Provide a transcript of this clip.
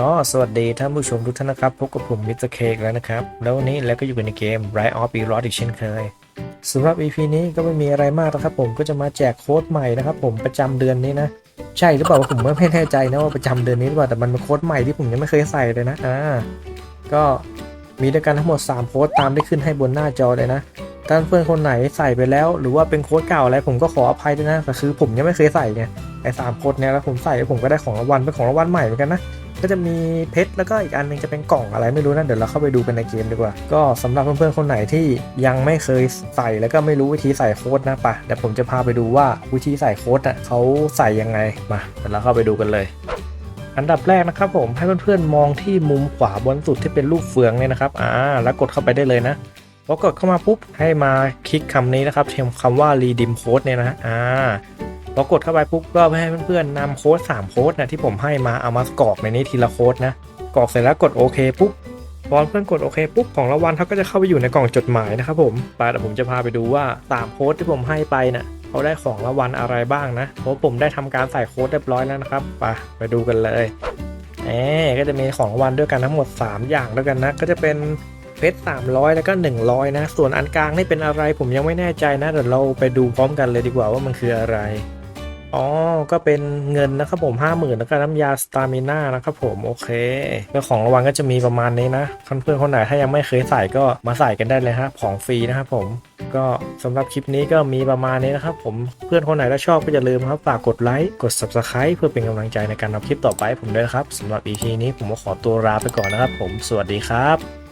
ก็สวัสดีท่านผู้ชมทุกท่านนะครับ พบกับผมมิสเตอร์เคกแล้วนะครับ แล้ววันนี้แล้วก็อยู่กันในเกม Rise of e r o d อีกเช่นเคยสำหรับ EP นี้ก็ไม่มีอะไรมากนะครับผมก็จะมาแจกโค้ดใหม่นะครับผมประจำเดือนนี้นะ ใช่หรือเปล่าผมก็ไม่แน่ใจนะว่าประจำเดือนนี้หรือเปล่าแต่มันเป็นโค้ดใหม่ที่ผมยังไม่เคยใส่เลยนะอ่าก็มีด้วยกันทั้งหมด 3 โค้ดตามที่ขึ้นให้บนหน้าจอเลยนะถ้านเพื่อนคนไหนใส่ไปแล้ว หรือว่าเป็นโค้ดเก่าอะไรผมก็ขออภัยด้วยนะแต่คือผมยังไม่เคยใส่ไงไอ้สามโค้ดเนี้ยแล้วผมใส่แล้วผมก็ได้ของรางวัลเป็นของรางวัลใหม่เหมือนกันนะ ก็จะมีเพชรแล้วก็อีกอันหนึงจะเป็นกล่องอะไรไม่รู้นะเดี๋ยวเราเข้าไปดูกันในเกมดีกว่า ก็สำหรับเพื่อนๆคนไหนที่ยังไม่เคยใส่แล้วก็ไม่รู้วิธีใส่โค้ดนะปะเดี๋ยวผมจะพาไปดูว่าวิธีใส่โค้ดอะเขาใส่ยังไงมาเดี๋ยวเราเข้าไปดูกันเลยอันดับแรกนะครับผมให้เพื่อนๆมองที่มุมขวาบนสุดที่เป็นรูปเฟืองเนี่ยนะครับอ่าแล้วกดเข้าไปได้เลยนะพอกดเข้ามาปุ๊บให้มาคลิกคำนี้นะครับเทมคำว่า redeem code เนี่ยนะอ่า พอกดเข้าไปปุ๊บก็ให้เพื่อนๆนำโค้ด3โค้ดนะที่ผมให้มาเอามากรอกในนี้ทีละโค้ดนะกรอกเสร็จแล้วกดโอเคปุ๊บพอเพื่อนกดโอเคปุ๊บของรางวัลเขาก็จะเข้าไปอยู่ในกล่องจดหมายนะครับผมไปเดี๋ยวผมจะพาไปดูว่า3โค้ดที่ผมให้ไปนะ่ะเขาได้ของรางวัลอะไรบ้างนะเพราะผมได้ทำการใส่โค้ดเรียบร้อยแล้วนะครับไปไปดูกันเลยเอ๊ก็จะมีของรางวัลด้วยกันทั้งหมด 3 อย่างด้วยกันนะก็จะเป็นเพชร300 แล้วก็ 100 นะ ส่วนอันกลางนี่เป็นอะไรผมยังไม่แน่ใจนะเดี๋ยวเราไปดูพร้อมกันเลยดีกว่าว่ามันคืออะไร อ๋อ ก็เป็นเงินนะครับผมห้าหมื่นแล้วก็น้ำยาสตามิน่านะครับผม โอเคแล้วของรางวัลก็จะมีประมาณนี้นะเพื่อนๆคนไหนถ้ายังไม่เคยใส่ก็มาใส่กันได้เลยฮะ ของฟรีนะครับผม ก็สำหรับคลิปนี้ก็มีประมาณนี้นะครับผม เพื่อนคนไหนถ้าชอบก็อย่าลืมครับฝากกดไลค์ กด subscribe เพื่อเป็นกำลังใจในการทำคลิปต่อไปผมด้วยนะครับสำหรับ EP นี้ผมก็ขอตัวลาไปก่อนนะครับผม สวัสดีครับ